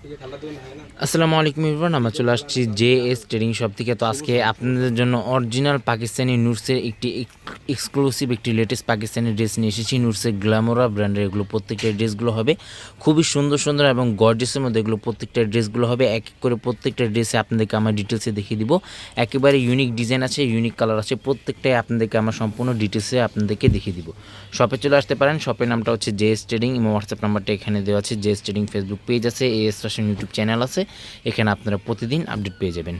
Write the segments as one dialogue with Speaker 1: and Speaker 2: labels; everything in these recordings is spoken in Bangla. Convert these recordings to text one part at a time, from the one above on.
Speaker 1: আসসালামু আলাইকুম ইরফান আমরা চলে আসছি জে এস ট্রেডিং শপ থেকে। তো আজকে আপনাদের জন্য অরিজিনাল পাকিস্তানি নুটসের একটি এক্সক্লুসিভ একটি লেটেস্ট পাকিস্তানি ড্রেস নিয়ে এসেছি। নুটসের গ্ল্যামোরা ব্র্যান্ডের এগুলো, প্রত্যেকটা ড্রেসগুলো হবে খুবই সুন্দর সুন্দর এবং গর্জেসের মধ্যে এগুলো প্রত্যেকটা ড্রেসগুলো হবে। এক এক করে প্রত্যেকটা ড্রেসে আপনাদেরকে আমার ডিটেলসে দেখিয়ে দিব। একেবারে ইউনিক ডিজাইন আছে ইউনিক কালার আছে, প্রত্যেকটাই আপনাদেরকে আমার সম্পূর্ণ ডিটেলসে আপনাদেরকে দেখিয়ে দিব। শপে চলে আসতে পারেন। শপের নামটা হচ্ছে জে এস ট্রেডিং এবং হোয়াটসঅ্যাপ নাম্বারটা এখানে দেওয়া আছে। J S trading Facebook page আছে A S fashion YouTube channel আছে, এখানে আপনারা প্রতিদিন আপডেট পেয়ে যাবেন।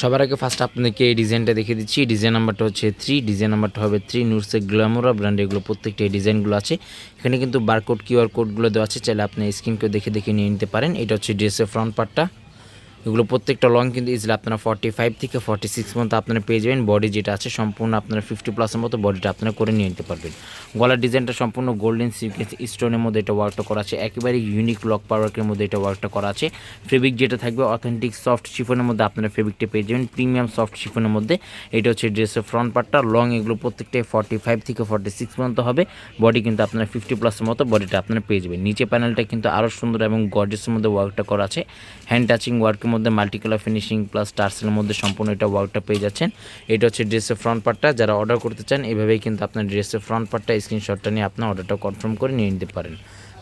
Speaker 1: সবার আগে ফার্স্ট আপনাদেরকে এই ডিজাইনটা দেখিয়ে দিচ্ছি। ডিজাইন নাম্বারটা হচ্ছে থ্রি ডিজাইন নাম্বারটা হবে থ্রি নুরসে গ্ল্যামোরা ব্র্যান্ড এগুলো প্রত্যেকটা এই ডিজাইনগুলো আছে। এখানে কিন্তু বারকোড কিউআর কোডগুলো দেওয়া আছে, চাইলে আপনি স্ক্রিনকেও দেখে দেখে নিয়ে নিতে পারেন। এটা হচ্ছে ড্রেসের ফ্রন্ট পার্টটা এগুলো প্রত্যেকটা লং কিন্তু ইজিলি আপনারা ফর্টি ফাইভ থেকে ফর্টি সিক্স মতো আপনারা পেয়ে যাবেন। বডি যেটা আছে, সম্পূর্ণ আপনারা ফিফটি প্লাসের মতো বডিটা আপনারা করে নিয়ে নিতে পারবেন। গলার ডিজাইনটা সম্পূর্ণ গোল্ডেন সিকুয়েন্স স্টোনের মধ্যে এটা ওয়ার্কটা করা আছে। একেবারে ইউনিক লক পাওয়ার্কের মধ্যে এটা ওয়ার্কটা করা আছে। ফেব্রিক যেটা থাকবে অথেন্টিক সফট শিফনের মধ্যে আপনারা ফেব্রিকটা পেয়ে যাবেন। প্রিমিয়াম সফট শিফনের মধ্যে। এটা হচ্ছে ড্রেসের ফ্রন্ট পার্টটা লং এগুলো প্রত্যেকটাই ফর্টি ফাইভ থেকে ফর্টি সিক্স পর্যন্ত হবে। বডি কিন্তু আপনারা ফিফটি প্লাসের মতো বডিটা আপনারা পেয়ে যাবেন। নিচে প্যানেলটা কিন্তু আরও সুন্দর এবং গর্জেসের মধ্যে ওয়ার্কটা করা আছে। হ্যান্ড টাচিং ওয়ার্কের মধ্যে মাল্টি কালার ফিনিশিং প্লাস টার্সেলের মধ্যে সম্পূর্ণ এটা ওয়ার্কটা পেয়ে যাচ্ছেন। এটা হচ্ছে ড্রেসের ফ্রন্ট পার্টটা যারা অর্ডার করতে চান, এভাবেই কিন্তু আপনার ড্রেসের ফ্রন্ট পার্টটা স্ক্রিনশটটা নিয়ে আপনার অর্ডারটা কনফার্ম করে নিয়ে নিতে পারেন।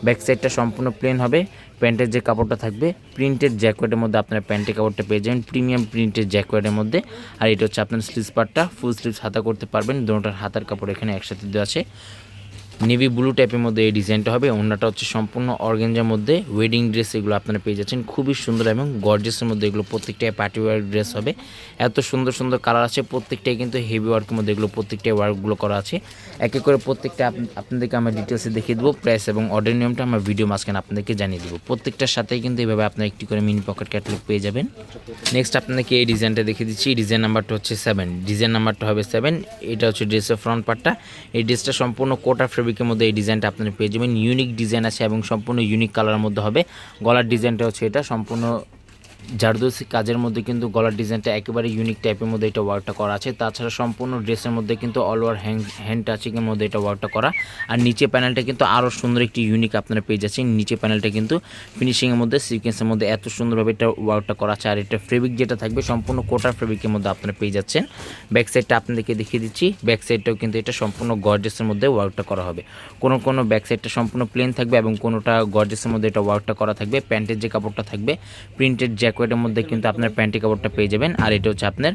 Speaker 1: ব্যাক সাইডটা সম্পূর্ণ প্লেন হবে। প্যান্টের যে কাপড়টা থাকবে প্রিন্টেড জ্যাকোয়েটের মধ্যে আপনার প্যান্টের কাপড়টা পেয়ে যাবেন। প্রিমিয়াম প্রিন্টেড জ্যাকোয়েটের মধ্যে। আর এটা হচ্ছে আপনার স্লিভস পার্টটা ফুল স্লিভস হাতা করতে পারবেন। দুটোটার হাতার কাপড় এখানে একসাথে দেওয়া আছে। নেভি ব্লু টাইপের মধ্যে এই ডিজাইনটা হবে। অন্যটা হচ্ছে সম্পূর্ণ অর্গেঞ্জার মধ্যে। ওয়েডিং ড্রেস এগুলো আপনারা পেয়ে যাচ্ছেন। খুবই সুন্দর এবং গর্জেসের মধ্যে এগুলো প্রত্যেকটাই পার্টি ওয়ার ড্রেস হবে। এত সুন্দর সুন্দর কালার আছে। প্রত্যেকটাই কিন্তু হেভি ওয়ার্কের মধ্যে এগুলো প্রত্যেকটাই ওয়ার্কগুলো করা আছে। এক করে প্রত্যেকটা আপনাদেরকে আমরা ডিটেলসে দেখিয়ে দেবো। প্রাইস এবং অর্ডার নিয়মটা আমরা ভিডিও মাঝখানে আপনাদেরকে জানিয়ে দেবো। প্রত্যেকটার সাথেই কিন্তু এভাবে আপনারা একটি করে মিনি পকেট ক্যাটালগ পেয়ে যাবেন। নেক্সট আপনাদেরকে এই ডিজাইনটা দেখিয়ে দিচ্ছি। ডিজাইন নাম্বারটা হচ্ছে সেভেন ডিজাইন নাম্বারটা হবে সেভেন এটা হচ্ছে ড্রেসের ফ্রন্ট পার্টটা এই ড্রেসটা সম্পূর্ণ কোটা ফেব্রিকের মধ্যে এই ডিজাইনটা আপনারা পেয়ে যাবেন। ইউনিক ডিজাইন আছে এবং সম্পূর্ণ ইউনিক কালারের মধ্যে হবে। গলার ডিজাইনটা হচ্ছে এটা। সম্পূর্ণ জারদোসি কাজের মধ্যে কিন্তু গলার ডিজাইনটা একেবারে ইউনিক টাইপের মধ্যে এটা ওয়ার্কটা করা আছে। তাছাড়া সম্পূর্ণ ড্রেসের মধ্যে কিন্তু অল ওভার হ্যান্ড হ্যান্ড টাচিংয়ের মধ্যে এটা ওয়ার্কটা করা। আর নিচে প্যানেলটা কিন্তু আরও সুন্দর একটি ইউনিক আপনারা পেয়ে যাচ্ছেন। নিচে প্যানেলটা কিন্তু ফিনিশিংয়ের মধ্যে সিকোয়েন্সের মধ্যে এত সুন্দরভাবে এটা ওয়ার্কটা করা আছে। আর এটা ফেব্রিক যেটা থাকবে, সম্পূর্ণ কোটার ফেব্রিকের মধ্যে আপনারা পেয়ে যাচ্ছেন। ব্যাক সাইডটা আপনাদেরকে দেখিয়ে দিচ্ছি। ব্যাক সাইডটাও কিন্তু এটা সম্পূর্ণ গর্জেসের মধ্যে ওয়ার্কটা করা হবে। কোনো কোনো ব্যাক সাইডটা সম্পূর্ণ প্লেন থাকবে এবং কোনোটা গর্জেসের মধ্যে এটা ওয়ার্কটা করা থাকবে। প্যান্টের যে কাপড়টা থাকবে প্রিন্টেড জ্যাকেটের মধ্যে কিন্তু আপনার প্যান্টি কাপড়টা পেয়ে যাবেন। আর এটা হচ্ছে আপনার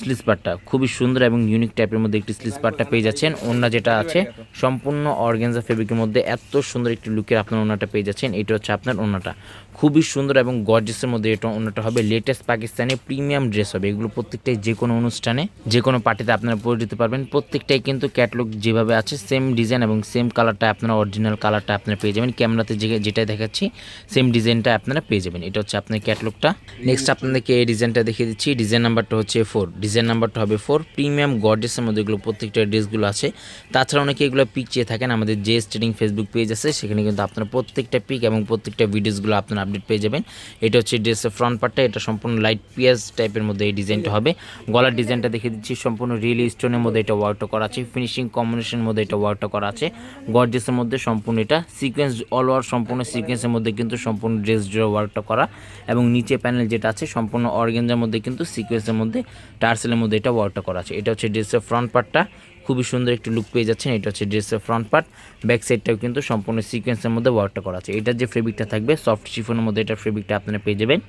Speaker 1: স্লিস পার্টটা খুবই সুন্দর এবং ইউনিক টাইপের মধ্যে একটি স্লিস পার্টটা পেয়ে যাচ্ছেন। ওনা যেটা আছে, সম্পূর্ণ অর্গেনজা ফেব্রিকের মধ্যে এত সুন্দর একটি লুকের আপনার ওনাটা পেয়ে যাচ্ছেন। এটা হচ্ছে আপনার ওনাটা খুবই সুন্দর এবং গর্জেসের মধ্যে এটা ওনাটা হবে। লেটেস্ট পাকিস্তানি প্রিমিয়াম ড্রেস হবে। এগুলো প্রত্যেকটাই যে কোনো অনুষ্ঠানে, যে কোনো পার্টিতে আপনারা পরে দিতে পারবেন। প্রত্যেকটাই কিন্তু ক্যাটলগ যেভাবে আছে সেম ডিজাইন এবং সেম কালারটা আপনারা অরিজিনাল কালারটা আপনারা পেয়ে যাবেন। ক্যামেরাতে যে, যেটাই দেখাচ্ছি সেম ডিজাইনটা আপনারা পেয়ে যাবেন। এটা হচ্ছে আপনার ক্যাটলগটা নেক্সট আপনাদেরকে এই ডিজাইনটা দেখিয়ে দিচ্ছি। ডিজাইন নাম্বারটা হচ্ছে ফোর ডিজাইন নাম্বারটা হবে ফোর প্রিমিয়াম গর্জেসের মধ্যে এগুলো প্রত্যেকটা ড্রেসগুলো আছে। তাছাড়া অনেকে এগুলো পিক চেয়ে থাকেন। আমাদের যে স্টেডিং ফেসবুক পেজ আছে। সেখানে কিন্তু আপনারা প্রত্যেকটা পিক এবং প্রত্যেকটা ভিডিওসগুলো আপনারা আপডেট পেয়ে যাবেন। এটা হচ্ছে ড্রেসের ফ্রন্ট পার্টটা এটা সম্পূর্ণ লাইট পিয়াজ টাইপের মধ্যে এই ডিজাইনটা হবে। গলার ডিজাইনটা দেখিয়ে দিচ্ছি, সম্পূর্ণ রিয়েল স্টোনের মধ্যে এটা ওয়ার্কটা করা আছে। ফিনিশিং কম্বিনেশনের মধ্যে এটা ওয়ার্কটা করা আছে। গর্জেসের মধ্যে সম্পূর্ণ এটা সিকোয়েন্স অল ওভার সম্পূর্ণ সিকোয়েন্সের মধ্যে কিন্তু সম্পূর্ণ ড্রেস জুড়ে ওয়ার্কটা করা। এবং নিচে প্যানেল যেটা আছে, সম্পূর্ণ অর্গেঞ্জার মধ্যে কিন্তু সিকোয়েন্সের মধ্যে, টার্সেলের মধ্যে এটা ওয়ার্কটা করা আছে। এটা হচ্ছে ড্রেসের ফ্রন্ট পার্টটা খুবই সুন্দর একটি লুক পেয়ে যাচ্ছেন। এটা হচ্ছে ড্রেসের ফ্রন্ট পার্ট ব্যাক সাইডটাও কিন্তু সম্পূর্ণ সিকোয়েন্সের মধ্যে ওয়ার্কটা করা আছে। এটার যে ফেব্রিকটা থাকবে সফট শিফনের মধ্যে এটা ফেব্রিকটা আপনারা পেয়ে যাবেন।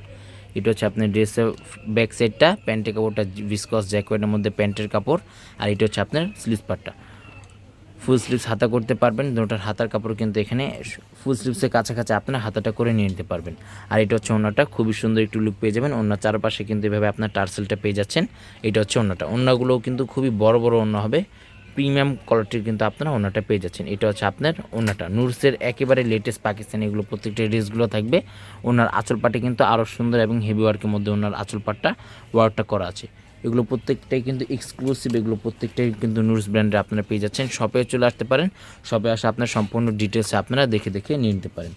Speaker 1: এটা হচ্ছে আপনার ড্রেসের ব্যাক সাইডটা প্যান্টের কাপড়টা ভিসকস জ্যাকেটের মধ্যে প্যান্টের কাপড়, আর এটা হচ্ছে আপনার স্লিভ পার্টটা ফুল স্লিভস হাতা করতে পারবেন, দুটার হাতার কাপড় কিন্তু এখানে ফুল স্লিভসের কাছাকাছি আপনার হাতাটা করে নিয়ে নিতে পারবেন। আর এটা হচ্ছে ওনাটা খুবই সুন্দর একটু লুক পেয়ে যাবেন। ওনার চারপাশে কিন্তু এভাবে আপনার টার্সেলটা পেয়ে যাচ্ছেন। এটা হচ্ছে ওনাটা ওনাগুলোও কিন্তু খুবই বড় বড় ওনা হবে। প্রিমিয়াম কোয়ালিটির কিন্তু আপনারা ওনাটা পেয়ে যাচ্ছেন। এটা হচ্ছে আপনার ওনাটা। নুরসের একেবারে লেটেস্ট পাকিস্তানি এগুলো প্রত্যেকটা ড্রেসগুলো থাকবে। ওনার আঁচল পাটে কিন্তু আরও সুন্দর এবং হেভি ওয়ার্কের মধ্যে ওনার আঁচল পাটটা ওয়ার্কটা করা আছে। এগুলো প্রত্যেকটাই কিন্তু এক্সক্লুসিভ এগুলো প্রত্যেকটাই কিন্তু নুরস ব্র্যান্ডে আপনারা পেয়ে যাচ্ছেন। শপে চলে আসতে পারেন। শপে আসে আপনার সম্পূর্ণ ডিটেলসে আপনারা দেখে দেখে নিয়ে নিতে পারেন।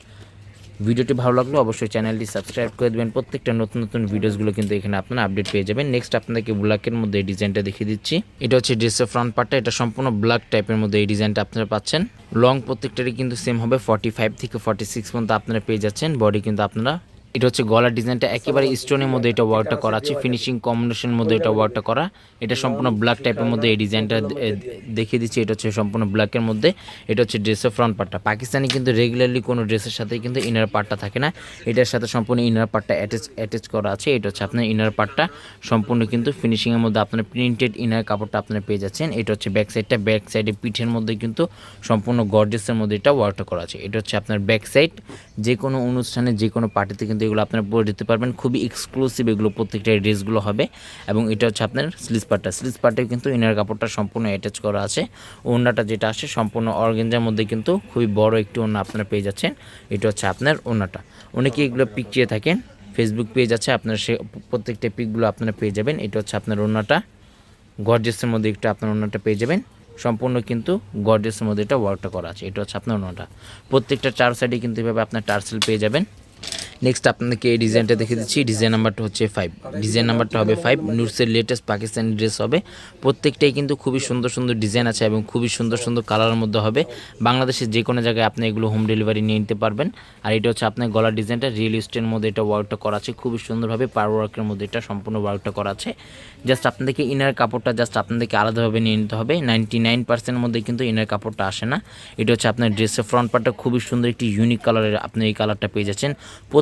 Speaker 1: ভিডিওটি ভালো লাগলে অবশ্যই চ্যানেলটি সাবস্ক্রাইব করে দেবেন। প্রত্যেকটা নতুন নতুন ভিডিওসগুলো কিন্তু এখানে আপনারা আপডেট পেয়ে যাবেন। নেক্সট আপনাদেরকে ব্ল্যাকের মধ্যে এই ডিজাইনটা দেখিয়ে দিচ্ছি। এটা হচ্ছে ড্রেসের ফ্রন্ট পার্টটা এটা সম্পূর্ণ ব্ল্যাক টাইপের মধ্যে এই ডিজাইনটা আপনারা পাচ্ছেন। লং প্রত্যেকটারই কিন্তু সেম হবে। ফর্টি ফাইভ থেকে ফর্টি সিক্স পর্যন্ত আপনারা পেয়ে যাচ্ছেন। বডি কিন্তু আপনারা এটা হচ্ছে গলার ডিজাইনটা একেবারে স্টোনের মধ্যে এটা ওয়ার্কটা করা আছে ফিনিশিং কম্বিনেশনের মধ্যে এটা ওয়ার্কটা করা। এটা সম্পূর্ণ ব্ল্যাক টাইপের মধ্যে এই ডিজাইনটা দেখিয়ে দিচ্ছি এটা হচ্ছে সম্পূর্ণ ব্ল্যাকের মধ্যে। এটা হচ্ছে ড্রেসের ফ্রন্ট পার্টটা পাকিস্তানি কিন্তু রেগুলারলি কোনো ড্রেসের সাথে কিন্তু ইনার পার্টটা থাকে না। এটার সাথে সম্পূর্ণ ইনার পার্টটা অ্যাটাচ অ্যাটাচ করা আছে। এটা হচ্ছে আপনার ইনার পার্টটা সম্পূর্ণ কিন্তু ফিনিশিংয়ের মধ্যে আপনার প্রিন্টেড ইনার কাপড়টা আপনারা পেয়ে যাচ্ছেন। এটা হচ্ছে ব্যাক সাইডটা ব্যাক সাইডে পিঠের মধ্যে কিন্তু সম্পূর্ণ গর্জেসের মধ্যে এটা ওয়ার্কটা করা আছে। এটা হচ্ছে আপনার ব্যাক সাইড যে কোনো অনুষ্ঠানে যে কোনো পার্টিতে কিন্তু এগুলো আপনারা পরে দিতে পারবেন। খুবই এক্সক্লুসিভ এগুলো প্রত্যেকটা ড্রেসগুলো হবে। এবং এটা হচ্ছে আপনার স্লিজ পার্টটা স্লিজ পার্টে কিন্তু ইনার কাপড়টা সম্পূর্ণ অ্যাটাচ করা আছে। ওড়নাটা যেটা আসে সম্পূর্ণ অর্গেঞ্জার মধ্যে কিন্তু খুবই বড় একটি ওড়না আপনারা পেয়ে যাচ্ছেন। এটা হচ্ছে আপনার ওড়নাটা। অনেকে এগুলো পিক চেয়ে থাকেন। ফেসবুক পেজ আছে, আপনার সে প্রত্যেকটা পিকগুলো আপনারা পেয়ে যাবেন। এটা হচ্ছে আপনার ওড়নাটা। গর্জেসের মধ্যে একটু আপনার ওড়নাটা পেয়ে যাবেন। সম্পূর্ণ কিন্তু গর্জেসের মধ্যে এটা ওয়ার্কটা করা আছে। এটা হচ্ছে আপনার ওনাটা প্রত্যেকটা চার সাইডে কিন্তু এভাবে আপনার টার্সেল পেয়ে যাবেন। নেক্সট আপনাদেরকে এই ডিজাইনটা দেখে দিচ্ছি। ডিজাইন নাম্বারটা হচ্ছে ফাইভ ডিজাইন নাম্বারটা হবে ফাইভ নুটসের লেটেস্ট পাকিস্তানি ড্রেস হবে। প্রত্যেকটাই কিন্তু খুবই সুন্দর সুন্দর ডিজাইন আছে এবং খুবই সুন্দর সুন্দর কালারের মধ্যে হবে। বাংলাদেশের যে কোনো জায়গায় আপনি এগুলো হোম ডেলিভারি নিয়ে নিতে পারবেন। আর এটা হচ্ছে আপনার গলার ডিজাইনটা রিয়েল স্টের মধ্যে এটা ওয়ার্কটা করা আছে। খুবই সুন্দরভাবে পার ওয়ার্কের মধ্যে এটা সম্পূর্ণ ওয়ার্কটা করা আছে। জাস্ট আপনাদেরকে ইনার কাপড়টা জাস্ট আপনাদেরকে আলাদাভাবে নিয়ে নিতে হবে। নাইনটি নাইন পার্সেন্টের মধ্যে কিন্তু ইনার কাপড়টা আসে না। এটা হচ্ছে আপনার ড্রেসের ফ্রন্ট পার্টটা খুবই সুন্দর। একটি ইউনিক কালারের আপনি এই কালারটা পেয়ে যাচ্ছেন।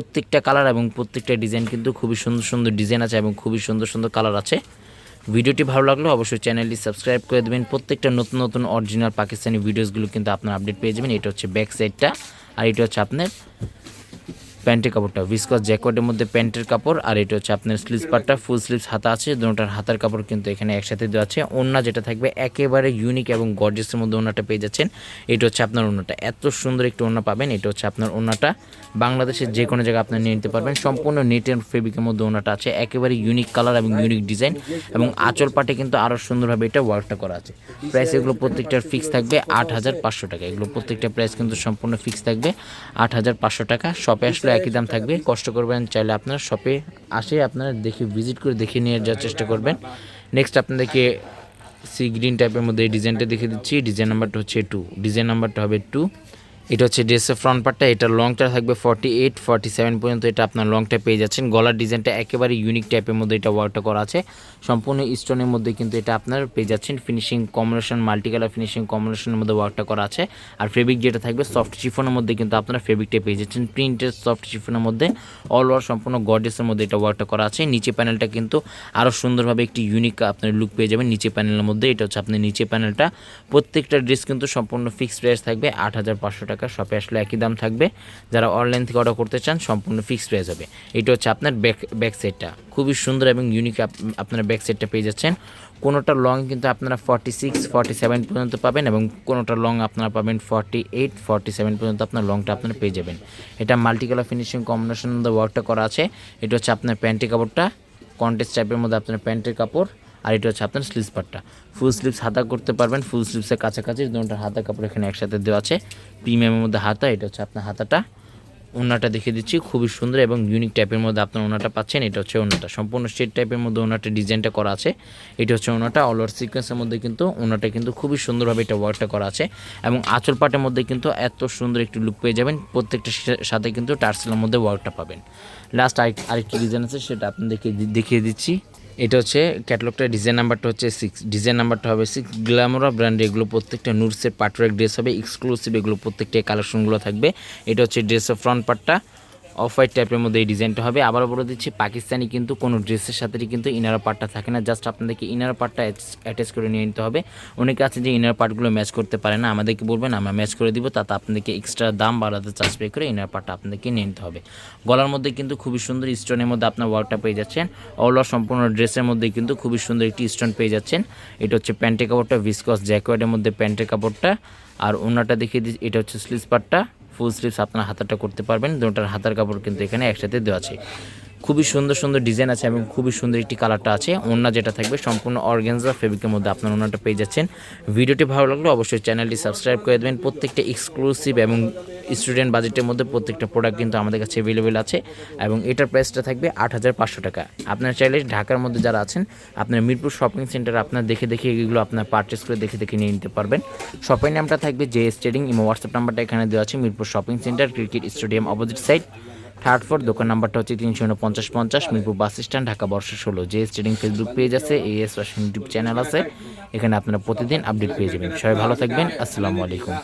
Speaker 1: প্রত্যেকটা কালার এবং প্রত্যেকটা ডিজাইন কিন্তু খুবই সুন্দর সুন্দর ডিজাইন আছে এবং খুবই সুন্দর সুন্দর কালার আছে। ভিডিওটি ভালো লাগলে অবশ্যই চ্যানেলটি সাবস্ক্রাইব করে দেবেন। প্রত্যেকটা নতুন নতুন অরিজিনাল পাকিস্তানি ভিডিওসগুলো কিন্তু আপনার আপডেট পেয়ে যাবেন। এটা হচ্ছে ব্যাক সাইডটা আর এটা হচ্ছে আপনার প্যান্টের কাপড়টা। ভিসকস জ্যাকেটের মধ্যে প্যান্টের কাপড়, আর এটা হচ্ছে আপনার স্লিভস পার্টটা ফুল স্লিভস হাতা আছে, দুটার হাতার কাপড় কিন্তু এখানে একসাথে দেওয়া আছে। ওড়না যেটা থাকবে একেবারে ইউনিক এবং গর্জেসের মধ্যে ওড়নাটা পেয়ে যাচ্ছেন। এটা হচ্ছে আপনার ওড়নাটা। এত সুন্দর একটি ওড়না পাবেন, এটা হচ্ছে আপনার ওড়নাটা। বাংলাদেশের যে কোনো জায়গায় আপনি নিয়ে নিতে পারবেন। সম্পূর্ণ নেট অ্যান্ড ফেব্রিকের মধ্যে ওড়নাটা আছে। একেবারে ইউনিক কালার এবং ইউনিক ডিজাইন এবং আঁচল পাটে কিন্তু আরও সুন্দরভাবে এটা ওয়ার্কটা করা আছে। প্রাইস এগুলো প্রত্যেকটার ফিক্স থাকবে আট হাজার পাঁচশো টাকা। এগুলো প্রত্যেকটা প্রাইস কিন্তু সম্পূর্ণ ফিক্স থাকবে আট হাজার পাঁচশো টাকা। শপে আসলে একই দাম থাকবে? কষ্ট করবেন চাইলে আপনার শপে আসে আপনারা দেখে ভিজিট করে দেখে নিয়ে যাওয়ার চেষ্টা করবেন। নেক্সট আপনাদেরকে সি গ্রিন টাইপের মধ্যে এই ডিজাইনটা দেখে দিচ্ছি। ডিজাইন নাম্বারটা হচ্ছে টু ডিজাইন নাম্বারটা হবে টু এটা হচ্ছে ড্রেসের ফ্রন্ট পার্টটা এটা লংটা থাকবে ফর্টি এইট ফর্টি সেভেন পর্যন্ত এটা আপনার লংটা পেয়ে যাচ্ছেন। গলার ডিজাইনটা একেবারে ইউনিক টাইপের মধ্যে এটা ওয়ার্কটা করা আছে। সম্পূর্ণ স্টোনের মধ্যে কিন্তু এটা আপনার পেয়ে যাচ্ছেন। Finishing combination multi colour finishing কম্বিনেশনের মধ্যে ওয়ার্কটা করা আছে। আর ফেব্রিক যেটা থাকবে সফট চিফনের মধ্যে কিন্তু আপনারা ফেব্রিকটা পেয়ে যাচ্ছেন। প্রিন্টেড সফট চিফনের মধ্যে অল ওভার সম্পূর্ণ গডেসের মধ্যে এটা ওয়ার্কটা করা আছে। নিচে প্যানেলটা কিন্তু আরও সুন্দরভাবে একটি ইউনিক আপনার লুক পেয়ে যাবেন। নিচে প্যানেলের মধ্যে, এটা হচ্ছে আপনার নিচে প্যানেলটা প্রত্যেকটা ড্রেস কিন্তু সম্পূর্ণ ফিক্সড প্রাইস থাকবে, আট হাজার পাঁচশো টাকা শপে আসলে একই দাম থাকবে। যারা অনলাইন থেকে অর্ডার করতে চান, সম্পূর্ণ ফিক্সড প্রাইস হবে। এটা হচ্ছে আপনার ব্যাক ব্যাক সাইডটা খুবই সুন্দর এবং ইউনিক আপনার ব্যাক সাইডটা পেয়ে যাচ্ছেন। কোনোটা লং কিন্তু আপনারা ফর্টি সিক্স ফর্টি সেভেন পর্যন্ত পাবেন এবং কোনোটা লং আপনারা পাবেন ফর্টি এইট ফর্টি সেভেন পর্যন্ত আপনার লংটা আপনারা পেয়ে যাবেন। এটা মাল্টি কালার ফিনিশিং কম্বিনেশন ওয়ার্কটা করা আছে। এটা হচ্ছে আপনার প্যান্টের কাপড়টা। কন্টেস্ট টাইপের মধ্যে আপনার প্যান্টের কাপড়। আর এটা হচ্ছে আপনার স্লিভস পার্টটা ফুল স্লিভস হাতা করতে পারবেন ফুল স্লিভসের কাছাকাছি দুটো হাতা কাপড় এখানে একসাথে দেওয়া আছে। প্রিমিয়ামের মধ্যে হাতা, এটা হচ্ছে আপনার হাতাটা। ওনাটা দেখিয়ে দিচ্ছি, খুবই সুন্দর এবং ইউনিক টাইপের মধ্যে আপনার ওনাটা পাচ্ছেন, এটা হচ্ছে ওনাটা। সম্পূর্ণ স্টেট টাইপের মধ্যে ওনাটা ডিজাইনটা করা আছে। এটা হচ্ছে ওনাটা অল ওভার সিকোয়েন্সের মধ্যে কিন্তু ওনাটা কিন্তু খুবই সুন্দরভাবে এটা ওয়ার্কটা করা আছে। এবং আঁচল পাটের মধ্যে কিন্তু এত সুন্দর একটি লুক পেয়ে যাবেন, প্রত্যেকটা সাথে কিন্তু টার্সেলের মধ্যে ওয়ার্কটা পাবেন। লাস্ট আরেকটি ডিজাইন আছে, সেটা আপনাদেরকে দেখিয়ে দিচ্ছি। এটা হচ্ছে ক্যাটলগটা ডিজাইন নাম্বারটা হচ্ছে সিক্স ডিজাইন নাম্বারটা হবে সিক্স গ্ল্যামোরা ব্র্যান্ড এগুলো প্রত্যেকটা নুটসের পাটওয়ার্ক ড্রেস হবে এক্সক্লুসিভ এগুলো প্রত্যেকটা কালেকশনগুলো থাকবে। এটা হচ্ছে ড্রেসের ফ্রন্ট পার্টটা অফ হোয়াইট টাইপের মধ্যে এই ডিজাইনটা হবে। আবারও বলে দিচ্ছি, পাকিস্তানি কিন্তু কোনো ড্রেসের সাথে কিন্তু ইনার পার্টটা থাকে না। জাস্ট আপনাদেরকে ইনার পার্টটা অ্যাটাচ করে নিয়ে নিতে হবে। অনেকে আছে যে ইনার পার্টগুলো ম্যাচ করতে পারে না। আমাদেরকে বলবেন, আমরা ম্যাচ করে দিব। তাতে আপনাদেরকে এক্সট্রা দাম বাড়াতে চার্জ পে করে ইনার পার্টটা আপনাদেরকে নিয়ে নিতে হবে। গলার মধ্যে কিন্তু খুবই সুন্দর স্টোনের মধ্যে আপনার ওয়ার্কটা পেয়ে যাচ্ছেন। অল সম্পূর্ণ ড্রেসের মধ্যে কিন্তু খুবই সুন্দর একটি স্টোন পেয়ে যাচ্ছেন। এটা হচ্ছে প্যান্টের কাপড়টা ভিসকস জ্যাকোয়েডের মধ্যে প্যান্টের কাপড়টা। আর ওনাটা দেখিয়ে দিচ্ছি, এটা হচ্ছে স্লিভস পার্টটা ফুল স্লিভস আপনার হাতাটা করতে পারবেন। দুটার হাতার কাপড় কিন্তু এখানে একসাথে দেওয়া আছে। খুবই সুন্দর সুন্দর ডিজাইন আছে এবং খুবই সুন্দর একটি কালারটা আছে। ওড়না যেটা থাকবে সম্পূর্ণ অর্গেনজা ফেব্রিকের মধ্যে আপনার ওড়নাটা পেয়ে যাচ্ছেন। ভিডিওটি ভালো লাগলে অবশ্যই চ্যানেলটি সাবস্ক্রাইব করে দেবেন। প্রত্যেকটা এক্সক্লুসিভ এবং স্টুডেন্ট বাজেটের মধ্যে প্রত্যেকটা প্রোডাক্ট কিন্তু আমাদের কাছে অ্যাভেলেবেল আছে এবং এটার প্রাইসটা থাকবে আট হাজার পাঁচশো টাকা। আপনার চাইলে ঢাকার মধ্যে যারা আছেন, আপনার মিরপুর শপিং সেন্টারে আপনার দেখে দেখে এগুলো আপনার পারচেস করে দেখে দেখে নিয়ে নিতে পারবেন। শপিং নামটা থাকবে J S trading Imo WhatsApp নাম্বারটা এখানে দেওয়া আছে। Mirpur shopping centre cricket stadium opposite side third four দোকান নাম্বারটা হচ্ছে তিনশো উনপঞ্চাশ পঞ্চাশ মিরপুর বাস স্ট্যান্ড, ঢাকা বর্ষ ষোলো। এস ট্রেডিং ফেসবুক পেজ আছে এই এস ওয়াশিং ইউটিউব চ্যানেল আছে, এখানে আপনারা প্রতিদিন আপডেট পেয়ে যাবেন। সবাই ভালো থাকবেন, আসসালামু আলাইকুম।